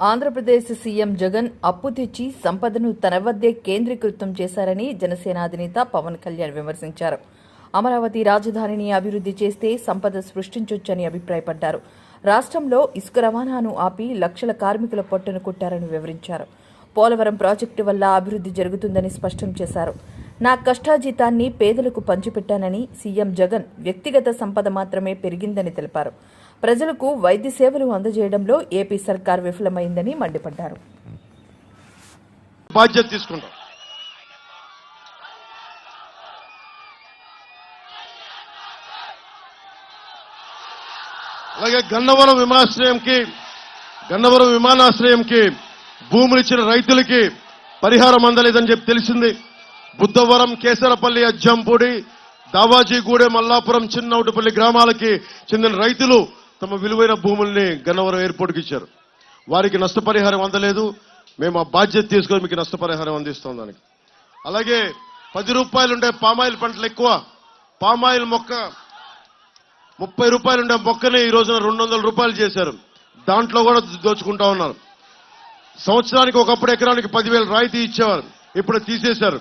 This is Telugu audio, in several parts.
ఆంధ్రప్రదేశ్ సీఎం జగన్ అప్పు తెచ్చి సంపదను తన వద్దే కేంద్రీకృతం చేశారని జనసేన అధినేత పవన్ కళ్యాణ్ విమర్శించారు. అమరావతి రాజధానిని అభివృద్ధి చేస్తే సంపద సృష్టించొచ్చని అభిప్రాయపడ్డారు. రాష్ట్రంలో ఇసుక రవాణాను ఆపి లక్షల కార్మికుల పొట్టను కొట్టారని వివరించారు. పోలవరం ప్రాజెక్టు వల్ల అభివృద్ధి జరుగుతుందని స్పష్టం చేశారు. నా కష్టాజీతాన్ని పేదలకు పంచిపెట్టానని సీఎం జగన్ వ్యక్తిగత సంపద మాత్రమే పెరిగిందని తెలిపారు. ప్రజలకు వైద్య సేవలు అందజేయడంలో ఏపీ సర్కార్ విఫలమైందని మండిపడ్డారు. బాధ్యత తీసుకుంటాం. అలాగే గన్నవరం విమానాశ్రయంకి గన్నవరం విమానాశ్రయంకి భూములు ఇచ్చిన రైతులకి పరిహారం అందలేదని చెప్పి తెలిసింది. బుద్ధవరం కేసరపల్లి అజ్జంపూడి దావాజీగూడెం మల్లాపురం చిన్నౌటపల్లి గ్రామాలకి చెందిన రైతులు తమ విలువైన భూముల్ని గన్నవరం ఎయిర్పోర్ట్కి ఇచ్చారు. వారికి నష్టపరిహారం అందలేదు. మేము ఆ బాధ్యత తీసుకొని మీకు నష్టపరిహారం అందిస్తాం దానికి. అలాగే పది రూపాయలు ఉండే పామాయిల్ పంటలు ఎక్కువ. పామాయిల్ మొక్క ముప్పై రూపాయలు ఉండే మొక్కని ఈ రోజున రెండు వందల రూపాయలు చేశారు. దాంట్లో కూడా దోచుకుంటా ఉన్నారు. సంవత్సరానికి ఒకప్పుడు ఎకరానికి పదివేలు రాయితీ ఇచ్చేవారు. ఇప్పుడు తీసేశారు.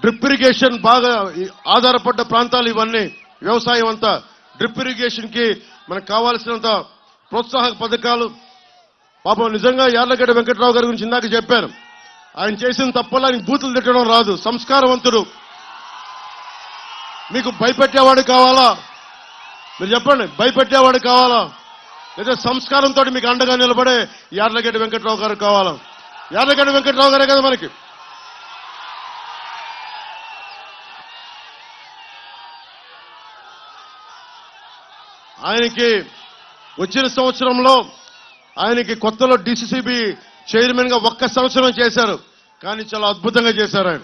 డ్రిప్ ఇరిగేషన్ బాగా ఆధారపడ్డ ప్రాంతాలు ఇవన్నీ వ్యవసాయం అంతా డ్రిప్ ఇరిగేషన్కి మనకు కావాల్సినంత ప్రోత్సాహక పథకాలు. పాపం నిజంగా యార్లగడ్డ వెంకట్రావు గారి గురించి ఇందాక చెప్పాను. ఆయన చేసిన తప్పలా ఆయన బూతులు తిట్టడం రాదు. సంస్కారవంతుడు. మీకు భయపెట్టేవాడు కావాలా? మీరు చెప్పండి భయపెట్టేవాడు కావాలా? లేదా సంస్కారంతో మీకు అండగా నిలబడే యార్లగడ్డ వెంకట్రావు గారు కావాలా? యార్లగడ్డ వెంకట్రావు గారే కదా మనకి. ఆయనకి వచ్చిన సంవత్సరంలో ఆయనకి కొత్తలో డిసిసిబి చైర్మన్గా ఒక్క సంవత్సరం చేశారు. కానీ చాలా అద్భుతంగా చేశారు ఆయన.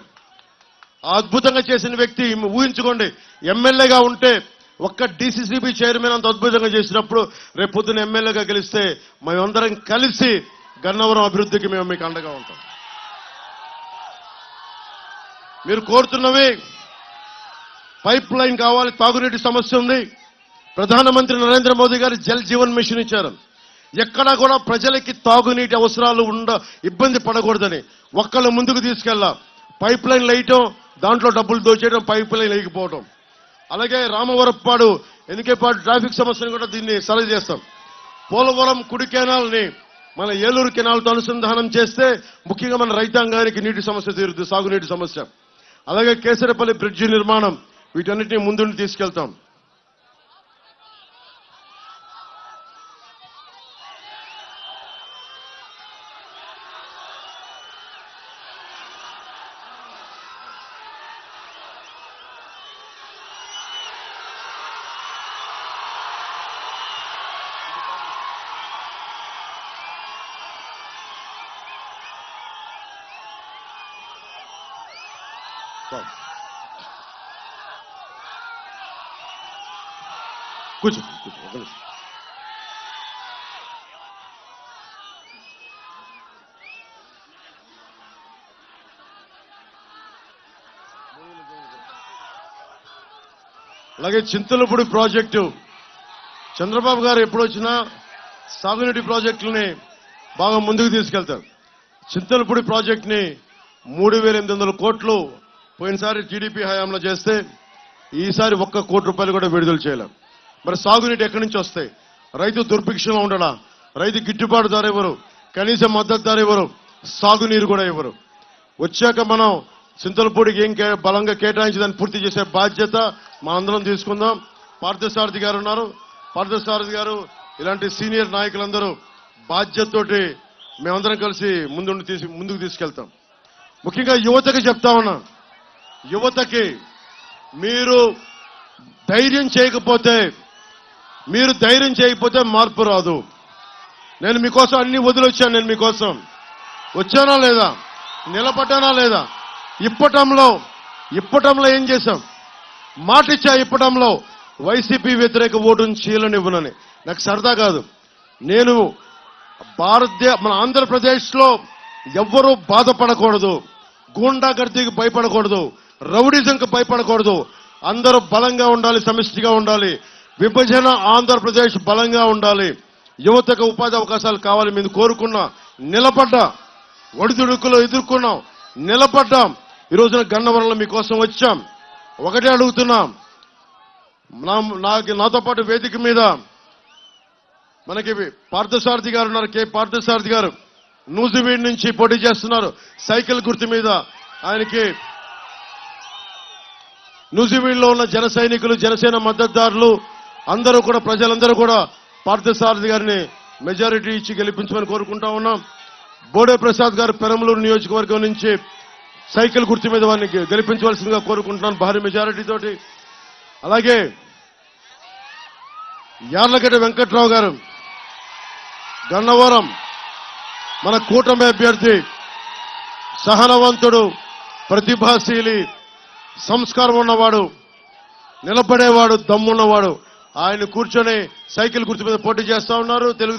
అద్భుతంగా చేసిన వ్యక్తి ఊహించుకోండి ఎమ్మెల్యేగా ఉంటే ఒక్క డిసిసిబి చైర్మన్ అంత అద్భుతంగా చేసినప్పుడు రేపు పొద్దున ఎమ్మెల్యేగా గెలిస్తే మేమందరం కలిసి గన్నవరం అభివృద్ధికి మేము మీకు అండగా ఉంటాం. మీరు కోరుతున్నవి పైప్ లైన్ కావాలి తాగునీటి సమస్య ఉంది. ప్రధానమంత్రి నరేంద్ర మోదీ గారు జల్ జీవన్ మిషన్ ఇచ్చారు. ఎక్కడా కూడా ప్రజలకి తాగునీటి అవసరాలు ఉండ ఇబ్బంది పడకూడదని ఒక్కళ్ళు ముందుకు తీసుకెళ్ళా. పైప్ లైన్ వేయటం దాంట్లో డబ్బులు దోచేయడం పైప్ లైన్ వేయకపోవడం అలాగే రామవరప్పాడు ఎన్నికేపాటు ట్రాఫిక్ సమస్యను కూడా దీన్ని సరి చేస్తాం. పోలవరం కుడి కెనాల్ని మన ఏలూరు కెనాల్తో అనుసంధానం చేస్తే ముఖ్యంగా మన రైతాంగానికి నీటి సమస్య తీరుతుంది సాగునీటి సమస్య. అలాగే కేసరపల్లి బ్రిడ్జి నిర్మాణం వీటన్నిటిని ముందుండి తీసుకెళ్తాం. కూర్చో కూర్చో ఒక నిమిషం. అలాగే చింతలపూడి ప్రాజెక్టు. చంద్రబాబు గారు ఎప్పుడు వచ్చినా సాగునీటి ప్రాజెక్టులని బాగా ముందుకు తీసుకెళ్తారు. చింతలపూడి ప్రాజెక్టుని మూడు వేల ఎనిమిది వందల కోట్లు పోయినసారి టీడీపీ హయాంలో చేస్తే ఈసారి ఒక్క కోటి రూపాయలు కూడా విడుదల చేయలేం. మరి సాగునీటి ఎక్కడి నుంచి వస్తాయి? రైతు దుర్భిక్షంలో ఉండడా రైతు గిట్టుబాటు ధర ఇవ్వరు. కనీస మద్దతు ధర ఇవ్వరు. సాగునీరు కూడా ఇవ్వరు. వచ్చాక మనం చింతలపూడికి ఏం కే- బలంగా కేటాయించి దాన్ని పూర్తి చేసే బాధ్యత మా అందరం తీసుకుందాం. పార్థసారథి గారు ఉన్నారు. పార్థసారథి గారు ఇలాంటి సీనియర్ నాయకులందరూ బాధ్యతతోటి మేమందరం కలిసి ముందుండి తీసి ముందుకు తీసుకెళ్తాం. ముఖ్యంగా యువతకి చెప్తా ఉన్నా. యువతకి మీరు ధైర్యం చేయకపోతే మీరు ధైర్యం చేయకపోతే మార్పు రాదు. నేను మీకోసం అన్ని వదిలొచ్చాను నేను మీకోసం. వచ్చానా లేదా? నిలబడ్డానా లేదా? ఇప్పటంలో ఇప్పటంలో ఏం చేశాం? మాట ఇచ్చా ఇప్పటంలో వైసీపీ వ్యతిరేక ఓటును చీలనివ్వనని. నాకు సరదా కాదు. నేను భారతదేశ మన ఆంధ్రప్రదేశ్లో ఎవ్వరూ బాధపడకూడదు. గూండాగర్దీకి భయపడకూడదు. రౌడిజంకి భయపడకూడదు. అందరూ బలంగా ఉండాలి సమిష్టిగా ఉండాలి. విభజన ఆంధ్రప్రదేశ్ బలంగా ఉండాలి. యువతకు ఉపాధి అవకాశాలు కావాలి. మీరు కోరుకున్నా నిలబడ్డా. ఒడిదుడుకులు ఎదుర్కొన్నాం. నిలబడ్డాం. ఈ రోజున గన్నవరంలో మీకోసం వచ్చాం. ఒకటే అడుగుతున్నాం. నా నాకు నాతో పాటు వేదిక మీద మనకి పార్థసారథి గారు ఉన్నారు. కే. పార్థసారథి గారు. నూజివీడ్ నుంచి పోటీ చేస్తున్నారు. సైకిల్ గుర్తు మీద ఆయనకి నూజివీడ్లో ఉన్న జన సైనికులు జనసేన మద్దతుదారులు అందరూ కూడా ప్రజలందరూ కూడా పార్థసారథి గారిని మెజారిటీ ఇచ్చి గెలిపించమని కోరుకుంటా ఉన్నాం. బోడే ప్రసాద్ గారు పెరమలూరు నియోజకవర్గం నుంచి సైకిల్ గుర్తు మీద వారిని గెలిపించవలసిందిగా కోరుకుంటున్నాను భారీ మెజారిటీతోటి అలాగే యార్లగడ్డ వెంకట్రావు గారు గన్నవరం మన కూటమి అభ్యర్థి సహనవంతుడు ప్రతిభాశీలి సంస్కారం ఉన్నవాడు నిలబడేవాడు దమ్మున్నవాడు. ఆయన కూర్చొని సైకిల్ గుర్తు మీద పోటీ చేస్తా ఉన్నారు. తెలుగు